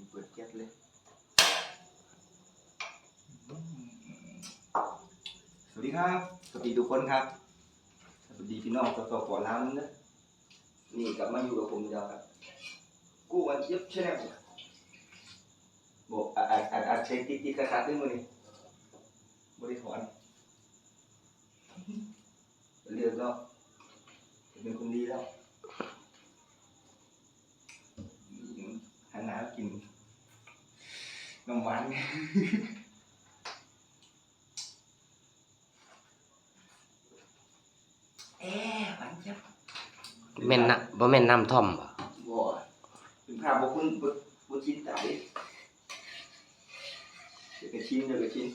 มเปิดแก๊สเลยสวัสดีครับสวัสดีทุกคนครับสวัสดีพี่น้องสาวๆขอร้านนะนี่กลับมาอยู่กับผมเดียวครับกู้วันเย็บใช่ไหมบอกอาจอาจอาจใช้ติดติดๆขัดๆด้วยมือนี่บริถอนเลือกแล้วเป็นคนดีแล้วหันหน้า กินนมหวานไงเอ๊ะหวานเจี๊ยบแม่นนะบ่แม่นน้ำท่อมบ่บ่ถึงพาบอกคุณบ่บ่ชินใจเดี๋ยวก็ชินเดี๋ยวก็ชิน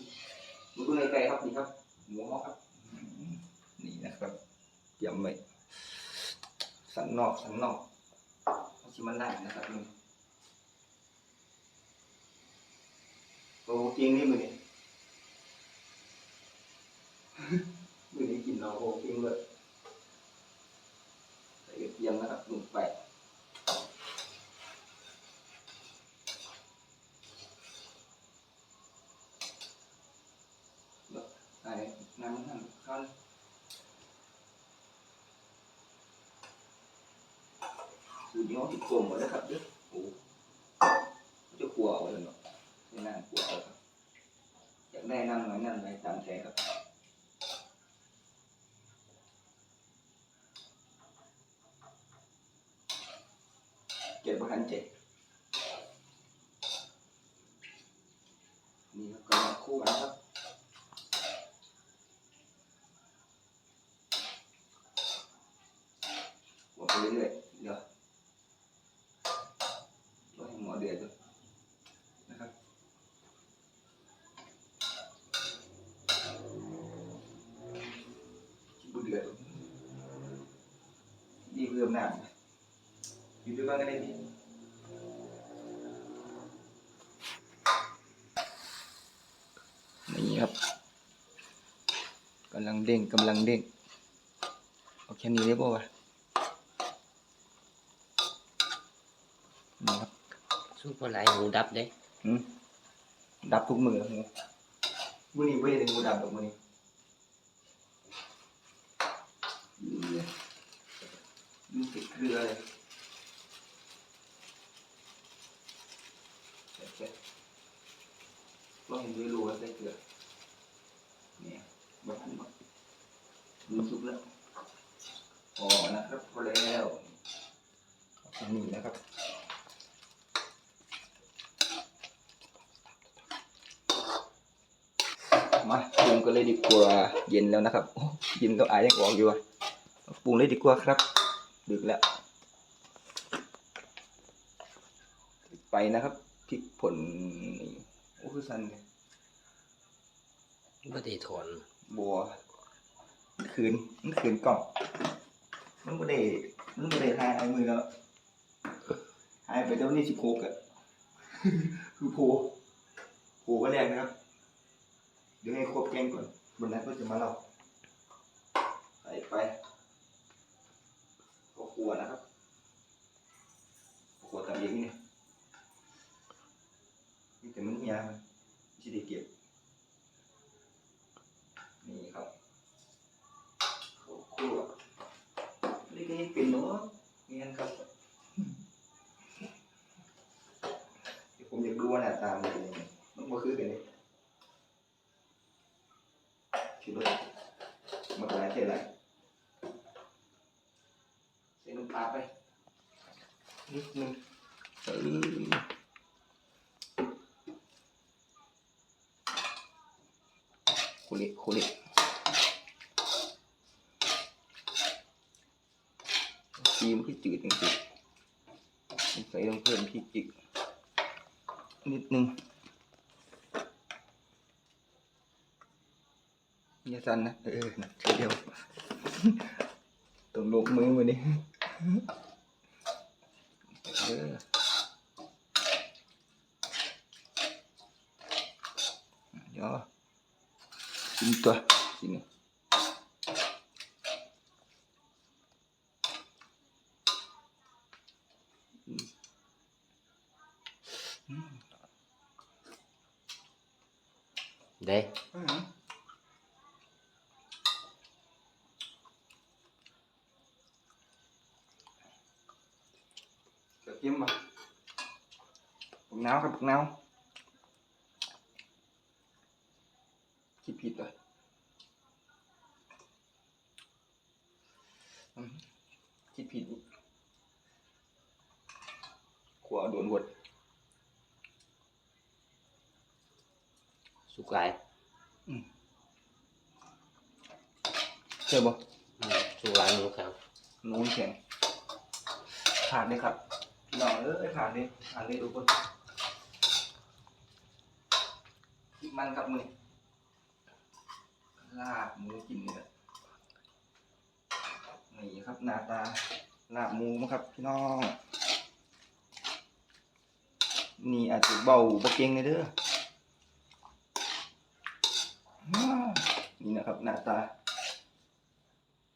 ดูตัวในไก่ครับนี่ครับหมูฮ้อครับอืมนี่นะครับเตรียมไว้สันนอกสันนอกเอาชิมันได้นะครับนี่ โอ้จริงนี่มือนี่มือนี้กินเราโอ้จริงเลยใส่เทียมนะครับลงไปไอ้น้ำมันข้าวสูตรนี้เขาติดกลมหมดแล้วครับเด้อโอ้จะกลัวเอาเลยเนาะไม่น่ากลัวเอาครับ อยากได้น้ำหน่อยนั่นไปตามใจครับเก็บประกันเจ็ดนี่ครับก็มาคู่กันนะครับ หัวไปเรื่อยๆเดี๋ยวรอให้หมอเดือดก่อนนะครับบุเดือด ดีเพิ่มน้ำอยู่ด้วยกันก็ได้ดีนี่ครับกำลังเด้งกำลังเด้งเอาแค่นี้ได้ป่าวะนี่ครับสู้บ่หลายหูดับเด้อืมดับทุกมือครับเนี่ยมือนี้ไม่ได้ถึงมือดับหรอกมือนี้ ดูติดเกลือเลยเช็ดๆก็เห็นด้วยรู้ว่าใส่เกลือเนี่ยบ้านมาดูสุกแล้วพอนะครับพอแล้วเอาแค่นี้นะครับมาปรุงกันเลยดีกว่าเย็นแล้วนะครับโอ้ยินก็อายยังออกอยู่อะปรุงเลยดีกว่าครับ ดึกแล้วไปนะครับพริกผลนี่โอ้คือสันเลยบ่ได้ถอนบัวมันคืนมันคืนกล่องมันไม่ได้มันไม่ได้ทายไอ้มือแล้วหายไปเจ้านี่สิโคกอะคือโพโพก็แรกนะครับ เดี๋ยวให้ครบแกงก่อนบนนั้นก็จะมาเล่าใส่ไปก็ ครัวนะครับครัวทำเองนี่นี่แต่มันยมันไม่ได้เก็บ นี่ครับข้าวคั่วนี่ก็ยังเป็นเนาะนี่นะครับผมอยากดูว่าหน้าตามันเป็นยังไงมันบ่คือกันเลยชิบเลยมาหลายเท่าไหร่ใส่น้ำ ปลาไปนิดนึงคุริคุริซีมคือจืดจริงๆใส่ลงเพิ่มพริกอีกนิดนึงอย่าสั่นนะ เออนะเดียวต้องลงมือมาดิ đó chín tua chín đây. Uh -huh. กินตัวกินนี่อืมอืมเด้อื้อหือเดี๋ยวเตรียมบ่ปุกน้าวครับปุกน้าวคิดผิดเลยอืมคิดผิดอีกขวาโดนบดสุกหลายเจอบ่อืมสุกหลายหมูแข็งนูนแข็งผ่านเลยครับ พี่น้อเอ้ยผ่านเลยผ่านเลยทุกคนคิดมันครับมือลาบหมูกินเนี่ยนี่ครับหน้าตาลาบหมูมั้งครับพี่น้องนี่อาจจะเบาบะเก่งเลยเด้อนี่นะครับหน้าตา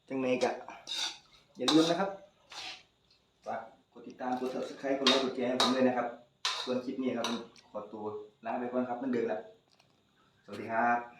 จังเมกะอย่าลืมนะครับ ติดตามกด subscribe กดไลค์กดแชร์ให้ผมเลยนะครับ ส่วนคลิปนี้ครับขอตัวลาไปก่อนครับมันเดินละสวัสดีครับ